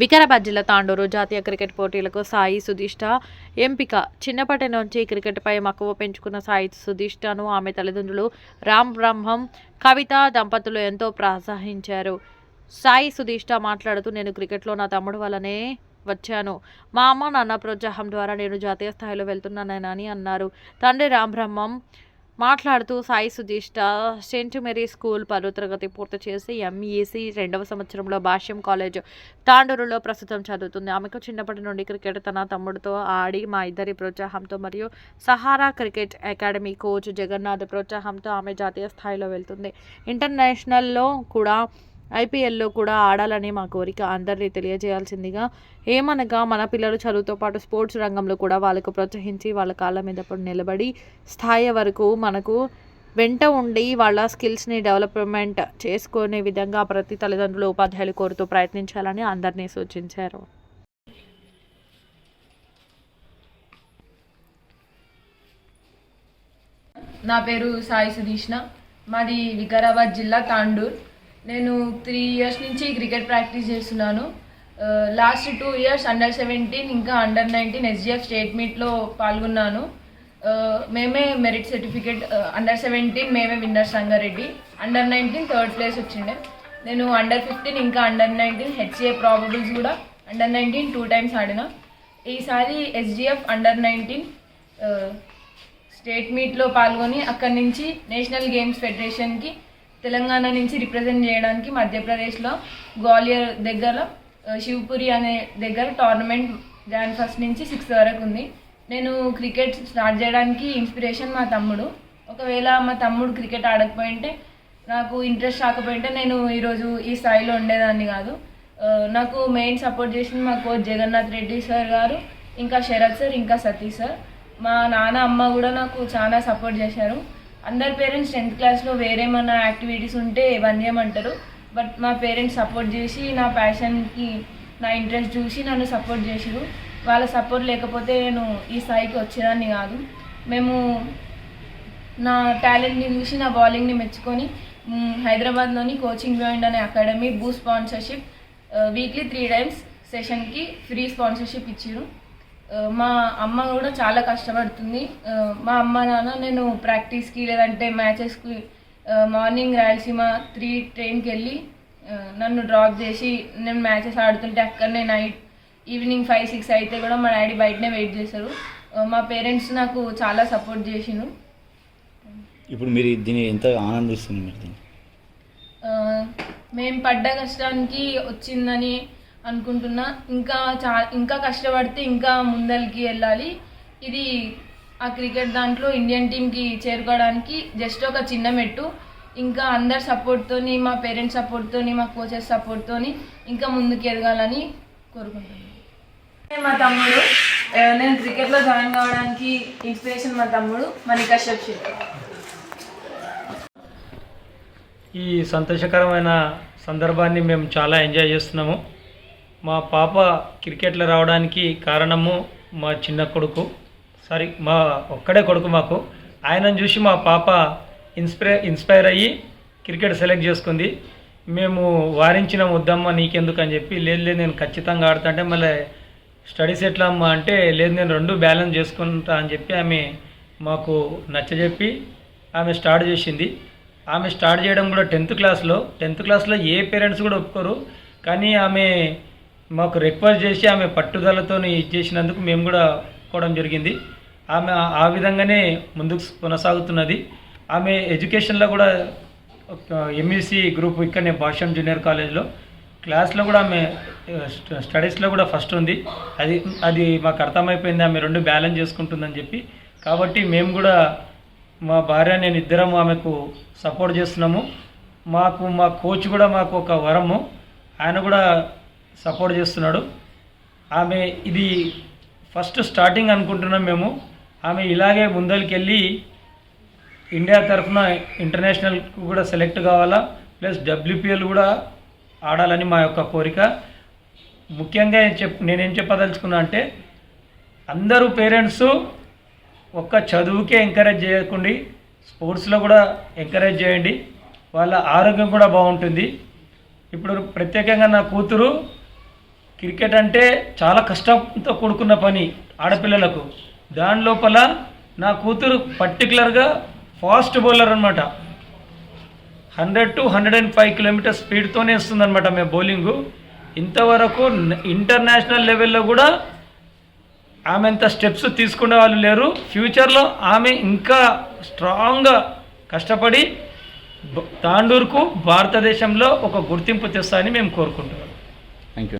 వికారాబాద్ జిల్లా తాండూరు జాతీయ క్రికెట్ పోటీలకు సాయి సుధిష్ట ఎంపిక. చిన్నప్పటి నుంచి క్రికెట్పై మక్కువ పెంచుకున్న సాయి సుధిష్టను ఆమె తల్లిదండ్రులు రామ్ బ్రహ్మం కవిత దంపతులు ఎంతో ప్రోత్సహించారు. సాయి సుధిష్ట మాట్లాడుతూ నేను క్రికెట్లో నా తమ్ముడు వల్లనే వచ్చాను. మా అమ్మ నాన్న ప్రోత్సాహం ద్వారా నేను జాతీయ స్థాయిలో వెళ్తున్నానని అన్నారు. తండ్రి రామ్ బ్రహ్మం మాట్లాడుతూ Sai Sudhishta saint Mary school పదో తరగతి పూర్తి చేసి ఎంఈసి రెండవ సంవత్సరంలో భాష్యం కాలేజ్ తాండూరులో ప్రస్తుతం చదువుతుంది. ఆమెకు చిన్నప్పటి నుండి క్రికెట్ తన తమ్ముడితో ఆడి మా ఇద్దరి ప్రోత్సాహంతో మరియు Sahara cricket academy coach Jagannath ప్రోత్సాహంతో ఆమె జాతీయ స్థాయిలో వెళ్తుంది. ఇంటర్నేషనల్లో కూడా ఐపీఎల్లో కూడా ఆడాలని మా కోరిక అందరినీ తెలియజేయాల్సిందిగా ఏమనగా మన పిల్లలు చదువుతో పాటు స్పోర్ట్స్ రంగంలో కూడా వాళ్ళకు ప్రోత్సహించి వాళ్ళ కాళ్ళ మీద పడి నిలబడి స్థాయి వరకు మనకు వెంట ఉండి వాళ్ళ స్కిల్స్ని డెవలప్మెంట్ చేసుకునే విధంగా ప్రతి తల్లిదండ్రులు ఉపాధ్యాయులు కోరుతూ ప్రయత్నించాలని అందరినీ సూచించారు. నా పేరు సాయి సుధీష్ణ మాది వికారాబాద్ జిల్లా తాండూర్. నేను త్రీ ఇయర్స్ నుంచి క్రికెట్ ప్రాక్టీస్ చేస్తున్నాను. Last two years under seventeen ఇంకా అండర్ నైన్టీన్ ఎస్జిఎఫ్ స్టేట్ మీట్లో పాల్గొన్నాను. మేమే మెరిట్ సర్టిఫికేట్ అండర్ సెవెంటీన్ మేమే winner Sangareddy. Under nineteen third place వచ్చిండే. నేను అండర్ ఫిఫ్టీన్ ఇంకా అండర్ నైన్టీన్ హెచ్ఏ ప్రాబబుల్స్ కూడా అండర్ నైన్టీన్ టూ టైమ్స్ ఆడిన. ఈసారి ఎస్జిఎఫ్ అండర్ నైన్టీన్ స్టేట్ మీట్లో పాల్గొని అక్కడి నుంచి నేషనల్ గేమ్స్ ఫెడరేషన్కి తెలంగాణ నుంచి రిప్రజెంట్ చేయడానికి మధ్యప్రదేశ్లో గ్వాలియర్ దగ్గర శివపురి అనే దగ్గర టోర్నమెంట్ జాన్ ఫస్ట్ నుంచి సిక్స్త్ వరకు ఉంది. నేను క్రికెట్ స్టార్ట్ చేయడానికి ఇన్స్పిరేషన్ మా తమ్ముడు. ఒకవేళ మా తమ్ముడు క్రికెట్ ఆడకపోయింటే నాకు ఇంట్రెస్ట్ రాకపోయింటే నేను ఈరోజు ఈ స్థాయిలో ఉండేదాన్ని కాదు. నాకు మెయిన్ సపోర్ట్ చేసిన మా కోచ్ జగన్నాథ్ రెడ్డి సార్ గారు ఇంకా శరత్ సార్ ఇంకా సతీష్ సార్ మా నాన్న అమ్మ కూడా నాకు చాలా సపోర్ట్ చేశారు. అందరి పేరెంట్స్ టెన్త్ క్లాస్లో వేరేమన్నా యాక్టివిటీస్ ఉంటే వన్ చేయమంటారు బట్ మా పేరెంట్స్ సపోర్ట్ చేసి నా ప్యాషన్కి నా ఇంట్రెస్ట్ చూసి నన్ను సపోర్ట్ చేసారు వాళ్ళ సపోర్ట్ లేకపోతే నేను ఈ స్థాయికి వచ్చేదాన్ని కాదు. మేము నా టాలెంట్ని చూసి నా బౌలింగ్ని మెచ్చుకొని హైదరాబాద్లోని కోచింగ్ జాయింట్ అనే అకాడమీ బూ స్పాన్సర్షిప్ వీక్లీ త్రీ టైమ్స్ సెషన్కి ఫ్రీ స్పాన్సర్షిప్ ఇచ్చారు మా అమ్మ కూడా చాలా కష్టపడుతుంది. మా అమ్మ నాన్న నేను ప్రాక్టీస్కి లేదంటే మ్యాచెస్కి మార్నింగ్ రాయలసీమ త్రీ ట్రైన్కి వెళ్ళి నన్ను డ్రాప్ చేసి నేను మ్యాచెస్ ఆడుతుంటే అక్కడనే నైట్ ఈవినింగ్ ఫైవ్ సిక్స్ అయితే కూడా మా డాడీ బయటనే వెయిట్ చేశారు. మా పేరెంట్స్ నాకు చాలా సపోర్ట్ చేసిండ్రు. ఇప్పుడు మీరు దీన్ని ఎంత ఆనందిస్తుంది మీరు మేము పడ్డ కష్టానికి వచ్చిందని అనుకుంటున్నా. ఇంకా చా ఇంకా కష్టపడితే ఇంకా ముందరికి వెళ్ళాలి. ఇది ఆ క్రికెట్ దాంట్లో ఇండియన్ టీంకి చేరుకోవడానికి జస్ట్ ఒక చిన్న మెట్టు. ఇంకా అందరి సపోర్ట్తోని మా పేరెంట్స్ సపోర్ట్తోని మా కోచెస్ సపోర్ట్తోని ఇంకా ముందుకు ఎదగాలని కోరుకుంటున్నాను. మా తమ్ముడు నేను క్రికెట్లో జాయిన్ కావడానికి ఇన్స్పిరేషన్ మా తమ్ముడు మణికా శెట్టి ఈ సంతోషకరమైన సందర్భాన్ని మేము చాలా ఎంజాయ్ చేస్తున్నాము. మా పాప క్రికెట్లో రావడానికి కారణము మా చిన్న కొడుకు. సారీ మా ఒక్కడే కొడుకు మాకు. ఆయనను చూసి మా పాప ఇన్స్పైర్ ఇన్స్పైర్ అయ్యి క్రికెట్ సెలెక్ట్ చేసుకుంది. మేము వారించిన వద్దమ్మా నీకెందుకు అని చెప్పి లేదు లేదు నేను ఖచ్చితంగా ఆడుతా అంటే మళ్ళీ స్టడీస్ ఎట్లా అమ్మా అంటే లేదు నేను రెండు బ్యాలెన్స్ చేసుకుంటా అని చెప్పి ఆమె మాకు నచ్చజెప్పి ఆమె స్టార్ట్ చేసింది. ఆమె స్టార్ట్ చేయడం కూడా టెన్త్ క్లాస్లో. టెన్త్ క్లాస్లో ఏ పేరెంట్స్ కూడా ఒప్పుకోరు. కానీ ఆమె మాకు రిక్వెస్ట్ చేసి ఆమె పట్టుదలతో ఇచ్చేసినందుకు మేము కూడా ఒప్పుకోవడం జరిగింది. ఆమె ఆ విధంగానే ముందుకు కొనసాగుతున్నది. ఆమె ఎడ్యుకేషన్లో కూడా ఎంఈసీ గ్రూప్ ఇక్కడనే భాష్యం జూనియర్ కాలేజ్లో క్లాస్లో కూడా ఆమె స్టడీస్లో కూడా ఫస్ట్ ఉంది. అది అది మాకు అర్థమైపోయింది. ఆమె రెండు బ్యాలెన్స్ చేసుకుంటుందని చెప్పి. కాబట్టి మేము కూడా మా భార్య నేను ఇద్దరం ఆమెకు సపోర్ట్ చేస్తున్నాము. మాకు మా కోచ్ కూడా మాకు ఒక వరము. ఆయన కూడా సపోర్ట్ చేస్తున్నాడు. ఆమె ఇది ఫస్ట్ స్టార్టింగ్ అనుకుంటున్నాం మేము. ఆమె ఇలాగే ముందరికెళ్ళి ఇండియా తరఫున ఇంటర్నేషనల్కు కూడా సెలెక్ట్ కావాలా ప్లస్ డబ్ల్యూపీఎల్ కూడా ఆడాలని మా యొక్క కోరిక. ముఖ్యంగా చెప్ నేనేం చెప్పదలుచుకున్నా అంటే అందరూ పేరెంట్స్ ఒక్క చదువుకే ఎంకరేజ్ చేయకండి స్పోర్ట్స్లో కూడా ఎంకరేజ్ చేయండి వాళ్ళ ఆరోగ్యం కూడా బాగుంటుంది. ఇప్పుడు ప్రత్యేకంగా నా కూతురు క్రికెట్ అంటే చాలా కష్టంతో కూడుకున్న పని ఆడపిల్లలకు. దాని లోపల నా కూతురు పర్టికులర్గా ఫాస్ట్ బౌలర్ అనమాట hundred to hundred and five kilometre స్పీడ్తోనే వస్తుందన్నమాట మేము బౌలింగు ఇంతవరకు ఇంటర్నేషనల్ లెవెల్లో కూడా ఆమె అంత స్టెప్స్ తీసుకునే వాళ్ళు లేరు. ఫ్యూచర్లో ఆమె ఇంకా స్ట్రాంగ్గా కష్టపడి తాండూర్కు తాండూరుకు భారతదేశంలో ఒక గుర్తింపు తెస్తా అని మేము కోరుకుంటున్నాం.